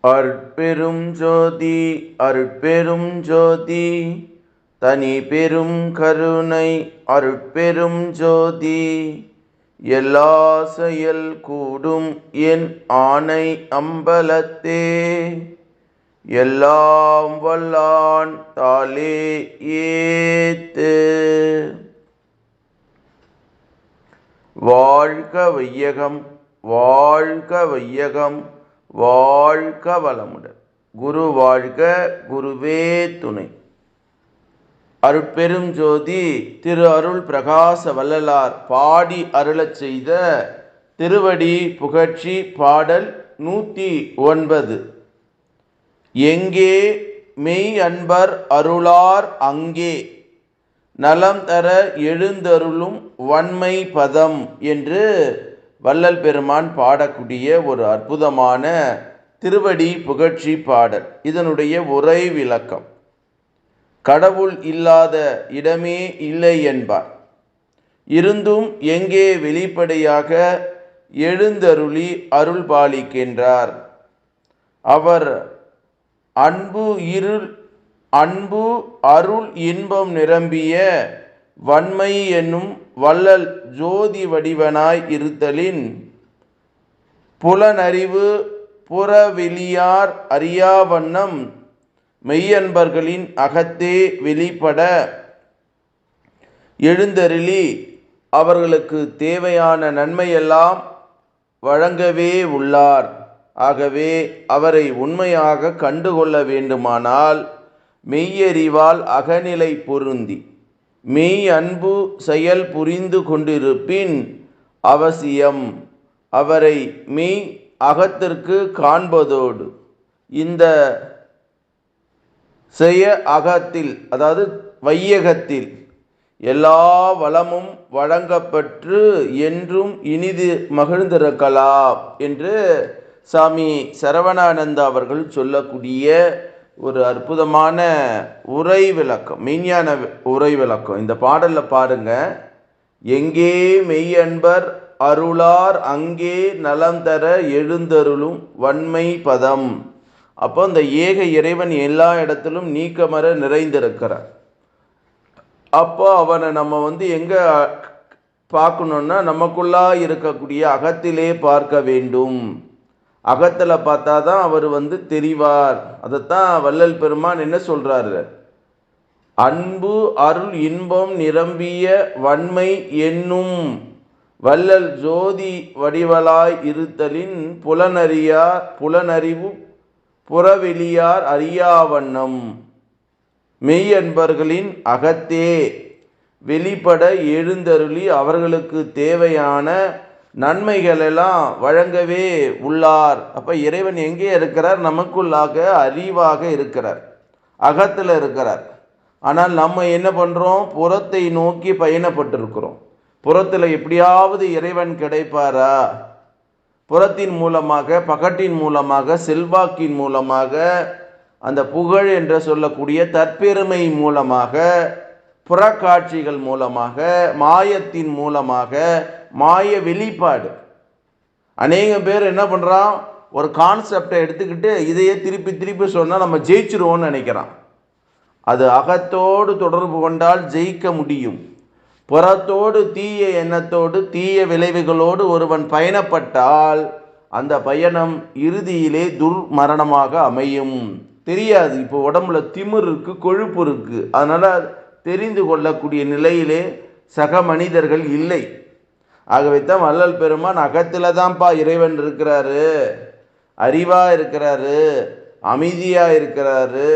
அற்பெரும் ஜோதி அற்பெரும் ஜோதி. தனி பெரும் கருணை அருட்பெரும் ஜோதி. எல்லா செயல் கூடும் என் ஆணை அம்பலத்தே. எல்லாம் வல்லான் தாலே ஏத்து. வாழ்க வையகம் வாழ்க வையகம். வாழ்க வளமுடன். குரு வாழ்க குருவே துணை. அருட்பெரும் ஜோதி திரு அருள் பிரகாச வள்ளலார் பாடி அருளச் செய்த திருவடி புகழ்ச்சி பாடல் நூற்றி ஒன்பது. எங்கே மெய் அன்பர் அருளார் அங்கே. நலம் தர எழுந்தருளும் வன்மை பதம் என்று வள்ளல் பெருமான் பாடக்கூடிய ஒரு அற்புதமான திருவடி புகழ்ச்சி பாடல். இதனுடைய உரை விளக்கம். கடவுள் இல்லாத இடமே இல்லை என்பார். இருந்தும் எங்கே வெளிப்படையாக எழுந்தருளி அருள் பாலிக்கின்றார் அவர் அன்பு இருள் அன்பு அருள் இன்பம் நிரம்பிய வன்மை என்னும் வள்ளல் ஜோதி வடிவனாய் இருத்தலின் புலனறிவு புறவெளியார் அறியாவண்ணம் மெய்யன்பர்களின் அகத்தே வெளிப்பட எழுந்தருளி அவர்களுக்கு தேவையான நன்மையெல்லாம் வழங்கவே உள்ளார். ஆகவே அவரை உண்மையாக கண்டுகொள்ள வேண்டுமானால் மெய்யறிவால் அகநிலை பொருந்தி மெய் அன்பு செயல் புரிந்து கொண்டிருப்பின் அவசியம். அவரை மெய் அகத்திற்கு காண்பதோடு இந்த செய்ய அகத்தில் அதாவது வையகத்தில் எல்லா வளமும் வழங்கப்பட்டு என்றும் இனிது மகிழ்ந்திருக்கலாம் என்று சாமி சரவணானந்தா அவர்கள் சொல்லக்கூடிய ஒரு அற்புதமான உரை விளக்கம் மெய்ஞான உரை விளக்கம். இந்த பாடலில் பாருங்க. எங்கே மெய் அன்பர் அருளார் அங்கே நலம் தர எழுந்தருளும் வன்மை பதம். அப்போ இந்த ஏக இறைவன் எல்லா இடத்திலும் நீக்கமர நிறைந்திருக்கிறார். அப்போ அவனை நம்ம வந்து எங்கே பார்க்கணுன்னா நமக்குள்ளா இருக்கக்கூடிய அகத்திலே பார்க்க வேண்டும். அகத்தில் பார்த்தா தான் அவர் வந்து தெரிவார். அதைத்தான் வள்ளல் பெருமான் என்ன சொல்கிறாரு அன்பு அருள் இன்பம் நிரம்பிய வன்மை என்னும் வள்ளல் ஜோதி வடிவலாய் இருத்தலின் புலனறியார் புலனறிவு புறவெளியார் அறியாவண்ணம் மெய் என்பர்களின் அகத்தே வெளிப்பட எழுந்தருளி அவர்களுக்கு தேவையான நன்மைகள் எல்லாம் வழங்கவே உள்ளார். அப்போ இறைவன் எங்கே இருக்கிறார்? நமக்குள்ளாக அறிவாக இருக்கிறார். அகத்தில் இருக்கிறார். ஆனால் நம்ம என்ன பண்ணுறோம் புறத்தை நோக்கி பயணப்பட்டிருக்கிறோம். புறத்தில் எப்படியாவது இறைவன் கிடைப்பாரா? புறத்தின் மூலமாக பகட்டின் மூலமாக செல்வாக்கின் மூலமாக அந்த புகழ் என்று சொல்லக்கூடிய தற்பெருமை மூலமாக புறக்காட்சிகள் மூலமாக மாயத்தின் மூலமாக மாய வெளிப்பாடு. அநேக பேர் என்ன பண்ணுறான் ஒரு கான்செப்டை எடுத்துக்கிட்டு இதையே திருப்பி திருப்பி சொன்னால் நம்ம ஜெயிச்சிருவோம்னு நினைக்கிறான். அது அகத்தோடு தொடர்பு கொண்டால் ஜெயிக்க முடியும். புறத்தோடு தீய எண்ணத்தோடு தீய விளைவுகளோடு ஒருவன் பயணப்பட்டால் அந்த பயணம் இறுதியிலே துர்மரணமாக அமையும். தெரியாது. இப்போ உடம்புல திமிர் இருக்கு கொழுப்பு இருக்கு. அதனால் தெரிந்து கொள்ளக்கூடிய நிலையிலே சக மனிதர்கள் இல்லை. ஆகவே தான் வள்ளல் பெருமான் அகத்தில் தான்ப்பா இறைவன் இருக்கிறாரு. அறிவாக இருக்கிறாரு. அமைதியாக இருக்கிறாரு.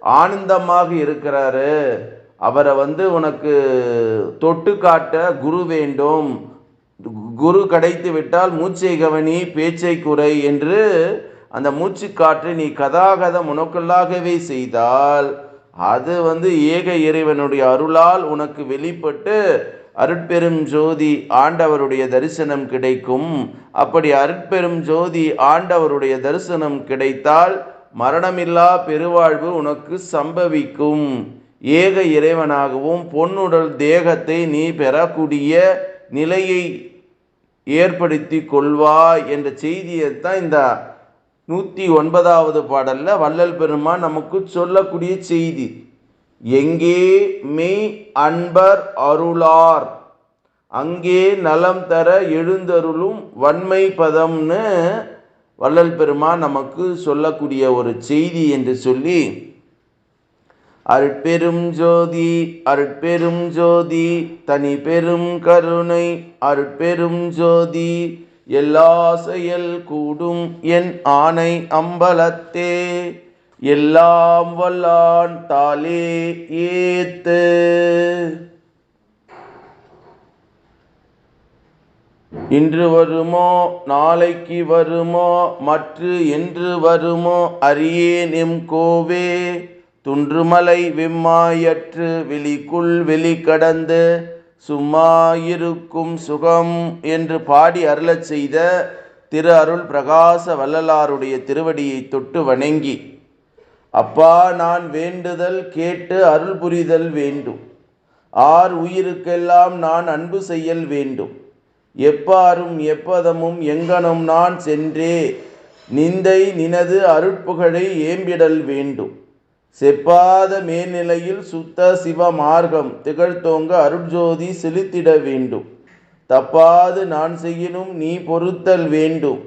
ஆனந்தமாக இருக்கிறாரு. அவரை வந்து உனக்கு தொட்டு காட்ட குரு வேண்டும். குரு கிடைத்து விட்டால் மூச்சை கவனி பேச்சை குறை என்று அந்த மூச்சு காற்று நீ கதாகதம் உனக்குள்ளாகவே செய்தால் அது வந்து ஏக இறைவனுடைய அருளால் உனக்கு வெளிப்பட்டு அருட்பெரும் ஜோதி ஆண்டவருடைய தரிசனம் கிடைக்கும். அப்படி அருட்பெரும் ஜோதி ஆண்டவருடைய தரிசனம் கிடைத்தால் மரணமில்லா பெருவாழ்வு உனக்கு சம்பவிக்கும். ஏக இறைவனாகவும் பொன்னுடல் தேகத்தை நீ பெறக்கூடிய நிலையை ஏற்படுத்தி கொள்வாய் என்ற செய்தியை தான் இந்த நூற்றி ஒன்பதாவது பாடலில் வள்ளல் பெருமான் நமக்கு சொல்லக்கூடிய செய்தி. எங்கே மெய் அன்பர் அருளார்? அங்கே நலம் தர எழுந்தருளும் வன்மை பதம்னு வள்ளல் பெருமான் நமக்கு சொல்லக்கூடிய ஒரு செய்தி என்று சொல்லி அருட்பெரும் ஜோதி அருட்பெரும் ஜோதி தனி பெரும் கருணை அருட்பெரும் ஜோதி எல்லா செயல் கூடும் என் ஆணை அம்பலத்தே. எல்லாம் வல்லான் தாலே ஏத்து. இன்று வருமோ நாளைக்கு வருமோ மற்று என்று வருமோ அறியேன் எம் கோவே. துன்றுமலை வெம்மாயற்று வெளிக்குள் வெளி கடந்து சும்மா இருக்கும் சுகம் என்று பாடி அருளச் செய்த திரு அருள் பிரகாச வள்ளலாருடைய திருவடியை தொட்டு வணங்கி அப்பா நான் வேண்டுதல் கேட்டு அருள் புரிதல் வேண்டும். ஆர் உயிருக்கெல்லாம் நான் அன்பு செய்யல் வேண்டும். எப்பாரும் எப்பதமும் எங்கனும் நான் சென்றே நிந்தை நினது அருட்புகழை ஏம்பிடல் வேண்டும். செப்பாத மேல்நிலையில் சுத்த சிவ மார்க்கம் திகழ்த்தோங்க அருட்ஜோதி செலுத்திட வேண்டும். தப்பாது நான் செய்யினும் நீ பொறுத்தல் வேண்டும்.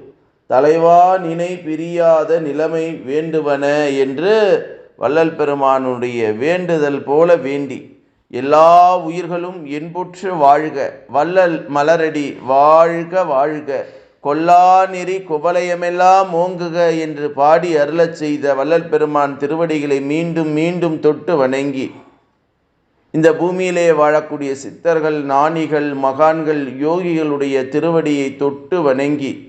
தலைவா நினை பிரியாத நிலைமை வேண்டுவன என்று வள்ளல் பெருமானுடைய வேண்டுதல் போல வேண்டி எல்லா உயிர்களும் என்புற்று வாழ்க. வள்ளல் மலரடி வாழ்க வாழ்க. கொல்லா நெறி குவலயமெல்லாம் ஓங்குக என்று பாடி அருளச் செய்த வள்ளல் பெருமான் திருவடிகளை மீண்டும் மீண்டும் தொட்டு வணங்கி இந்த பூமியிலே வாழக்கூடிய சித்தர்கள் நாணிகள் மகான்கள் யோகிகளுடைய திருவடியை தொட்டு வணங்கி